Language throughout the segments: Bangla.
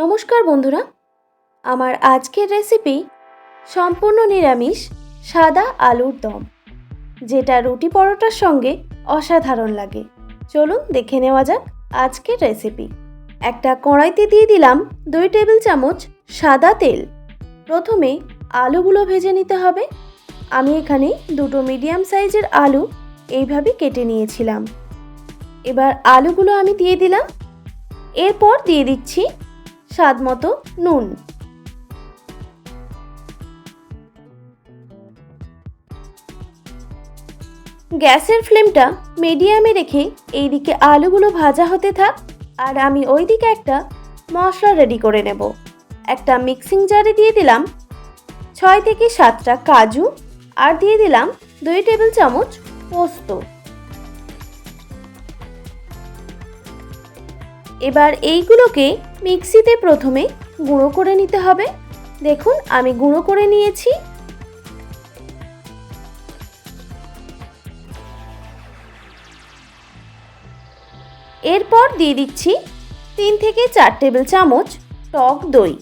নমস্কার বন্ধুরা। আমার আজকের রেসিপি সম্পূর্ণ নিরামিষ, সাদা আলুর দম, যেটা রুটি পরোটার সঙ্গে অসাধারণ লাগে। চলুন দেখে নেওয়া যাক আজকের রেসিপি একটা কড়াইতে দিয়ে দিলাম দুই টেবিল চামচ সাদা তেল। প্রথমে আলুগুলো ভেজে নিতে হবে। আমি এখানে দুটো মিডিয়াম সাইজের আলু এইভাবে কেটে নিয়েছিলাম। এবার আলুগুলো আমি দিয়ে দিলাম। এরপর দিয়ে দিচ্ছি স্বাদ মতো নুন। গ্যাসের ফ্লেমটা মিডিয়ামে রেখে এইদিকে আলুগুলো ভাজা হতে থাক, আর আমি ওইদিকে একটা মশলা রেডি করে নেব। একটা মিক্সিং জারে দিয়ে দিলাম ছয় থেকে সাতটা কাজু, আর দিয়ে দিলাম দুই টেবিল চামচ পোস্ত। এবার এইগুলোকে মিক্সিতে প্রথমে গুঁড়ো করে নিতে হবে। দেখুন, আমি গুঁড়ো করে নিয়েছি। এরপর দিয়ে দিচ্ছি তিন থেকে চার টেবিল চামচ টক দই।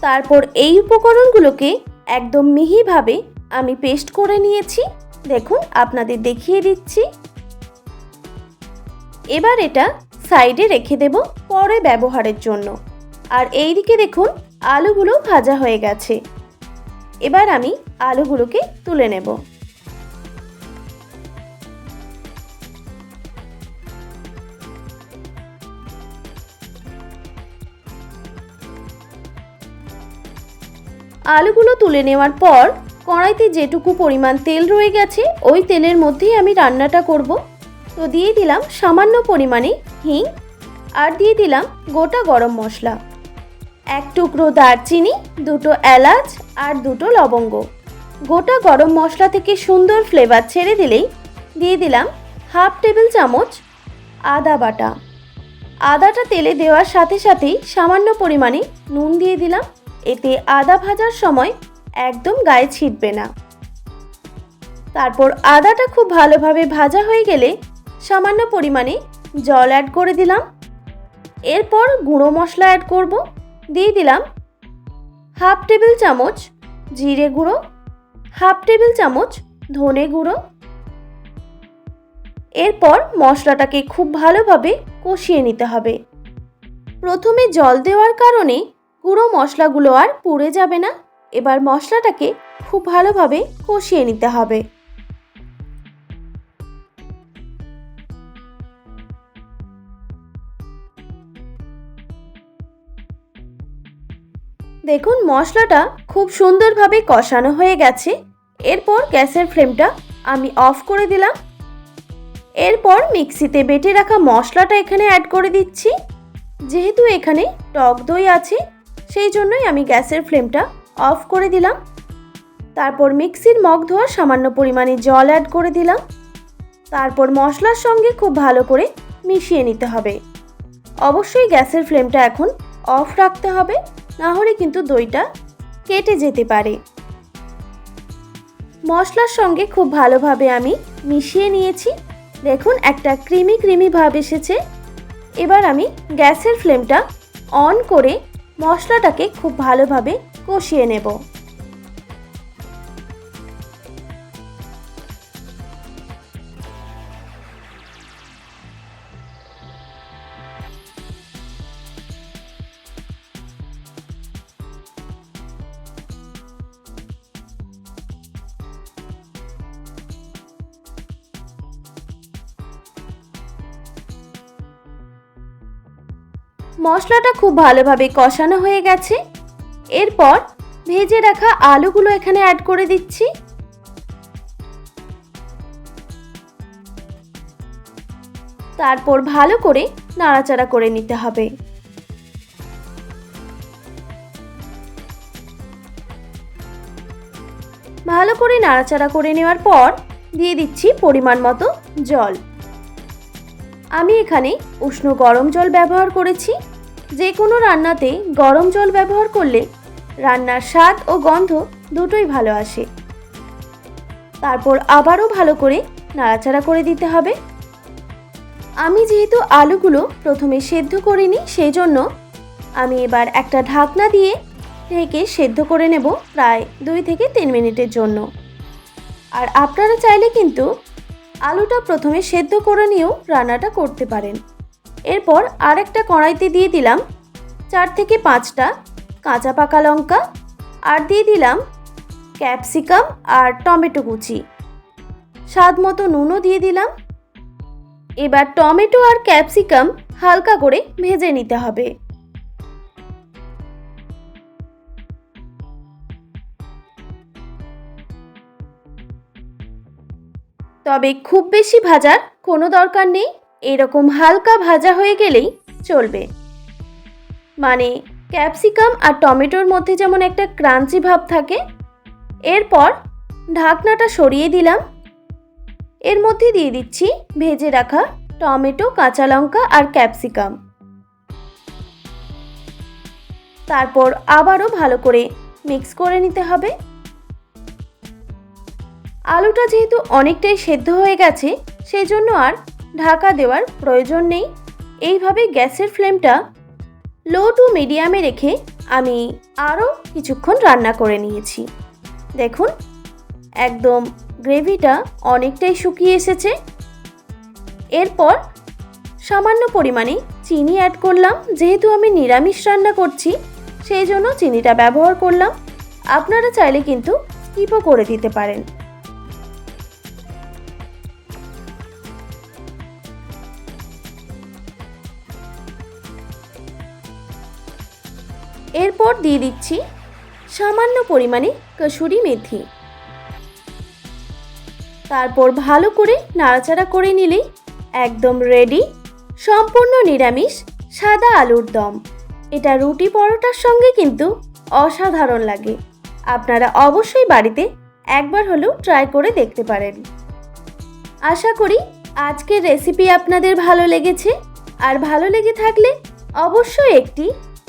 তারপর এই উপকরণগুলোকে একদম মিহিভাবে আমি পেস্ট করে নিয়েছি। দেখুন, আপনাদের দেখিয়ে দিচ্ছি। এবার এটা সাইডে রেখে দেব পরে ব্যবহারের জন্য। আর এই দিকে দেখুন, আলুগুলো ভাজা হয়ে গেছে। এবার আমি আলুগুলোকে তুলে নেব। আলুগুলো তুলে নেওয়ার পর কড়াইতে যেটুকু পরিমাণ তেল রয়ে গেছে, ওই তেলের মধ্যেই আমি রান্নাটা করব। তো দিয়ে দিলাম সামান্য পরিমাণে হিং আর দিয়ে দিলাম গোটা গরম মশলা। এক টুকরো দারচিনি, দুটো এলাচ আর দুটো লবঙ্গ। গোটা গরম মশলা থেকে সুন্দর ফ্লেভার ছেড়ে দিলেই দিয়ে দিলাম হাফ টেবিল চামচ আদা বাটা। আদাটা তেলে দেওয়ার সাথে সাথেই সামান্য পরিমাণে নুন দিয়ে দিলাম। এতে আদা ভাজার সময় একদম গায়ে ছিটবে না। তারপর আদাটা খুব ভালোভাবে ভাজা হয়ে গেলে সামান্য পরিমাণে জল অ্যাড করে দিলাম। এরপর গুঁড়ো মশলা অ্যাড করব। দিয়ে দিলাম হাফ টেবিল চামচ জিরে গুঁড়ো, হাফ টেবিল চামচ ধনে গুঁড়ো। এরপর মশলাটাকে খুব ভালোভাবে কষিয়ে নিতে হবে। প্রথমে জল দেওয়ার কারণে গুঁড়ো মশলাগুলো আর পুড়ে যাবে না। এবার মশলাটাকে খুব ভালোভাবে কষিয়ে নিতে হবে। দেখুন মশলাটা খুব সুন্দরভাবে কষানো হয়ে গেছে। এরপর গ্যাসের ফ্লেমটা আমি অফ করে দিলাম। এরপর মিক্সিতে বেটে রাখা মশলাটা এখানে অ্যাড করে দিচ্ছি। যেহেতু এখানে টক দই আছে, সেই জন্যই আমি গ্যাসের ফ্লেমটা অফ করে দিলাম। তারপর মিক্সির মগ ধোয়ার সামান্য পরিমাণে জল অ্যাড করে দিলাম। তারপর মশলার সঙ্গে খুব ভালো করে মিশিয়ে নিতে হবে। অবশ্যই গ্যাসের ফ্লেমটা এখন অফ রাখতে হবে, না হলে কিন্তু দইটা কেটে যেতে পারে। মশলার সঙ্গে খুব ভালোভাবে আমি মিশিয়ে নিয়েছি। দেখুন, একটা ক্রিমি ক্রিমি ভাব এসেছে। এবার আমি গ্যাসের ফ্লেমটা অন করে মশলাটাকে খুব ভালোভাবে কষিয়ে নেব। মশলাটা খুব ভালোভাবে কষানো হয়ে গেছে। এরপর ভেজে রাখা আলুগুলো এখানে অ্যাড করে দিচ্ছি। তারপর ভালো করে নাড়াচাড়া করে নিতে হবে। ভালো করে নাড়াচাড়া করে নেওয়ার পর দিয়ে দিচ্ছি পরিমাণ মতো জল। আমি এখানে উষ্ণ গরম জল ব্যবহার করেছি। যে কোনো রান্নাতে গরম জল ব্যবহার করলে রান্নার স্বাদ ও গন্ধ দুটোই ভালো আসে। তারপর আবারও ভালো করে নাড়াচাড়া করে দিতে হবে। আমি যেহেতু আলুগুলো প্রথমে সেদ্ধ করিনি সেই জন্য আমি এবার একটা ঢাকনা দিয়ে ঢেকে সেদ্ধ করে নেব প্রায় দুই থেকে তিন মিনিটের জন্য। আর আপনারা চাইলে কিন্তু আলুটা প্রথমে সেদ্ধ করে নিয়েও রান্নাটা করতে পারেন। এরপর আরেকটা কড়াইতে দিয়ে দিলাম চার থেকে পাঁচটা কাঁচা পাকা লঙ্কা, আর দিয়ে দিলাম ক্যাপসিকাম আর টমেটো কুচি। স্বাদ মতো নুনও দিয়ে দিলাম। এবার টমেটো আর ক্যাপসিকাম হালকা করে ভেজে নিতে হবে। তবে খুব বেশি ভাজার কোনো দরকার নেই। এরকম হালকা ভাজা হয়ে গেলেই চলবে। মানে ক্যাপসিকাম আর টমেটোর মধ্যে যেমন একটা ক্রাঞ্চি ভাব থাকে, এরপর ঢাকনাটা সরিয়ে দিলাম। এর মধ্যে দিয়ে দিচ্ছি ভেজে রাখা টমেটো, কাঁচা লঙ্কা আর ক্যাপসিকাম। তারপর আবারও ভালো করে মিক্স করে নিতে হবে। আলুটা যেহেতু অনেকটাই সেদ্ধ হয়ে গেছে সেই জন্য আর ঢাকা দেওয়ার প্রয়োজন নেই। এইভাবে গ্যাসের ফ্লেমটা লো টু মিডিয়ামে রেখে আমি আরও কিছুক্ষণ রান্না করে নিয়েছি। দেখুন, একদম গ্রেভিটা অনেকটাই শুকিয়ে এসেছে। এরপর সামান্য পরিমাণে চিনি অ্যাড করলাম। যেহেতু আমি নিরামিষ রান্না করছি, সেই জন্য চিনিটা ব্যবহার করলাম। আপনারা চাইলে কিন্তু স্কিপও করে দিতে পারেন। এরপর দিয়ে দিচ্ছি সামান্য পরিমাণে কসুরি মেথি। তারপর ভালো করে নাড়াচাড়া করে নিলেই একদম রেডি সম্পূর্ণ নিরামিষ সাদা আলুর দম। এটা রুটি পরোটার সঙ্গে কিন্তু অসাধারণ লাগে। আপনারা অবশ্যই বাড়িতে একবার হলেও ট্রাই করে দেখতে পারেন। আশা করি আজকের রেসিপি আপনাদের ভালো লেগেছে। আর ভালো লেগে থাকলে অবশ্যই একটি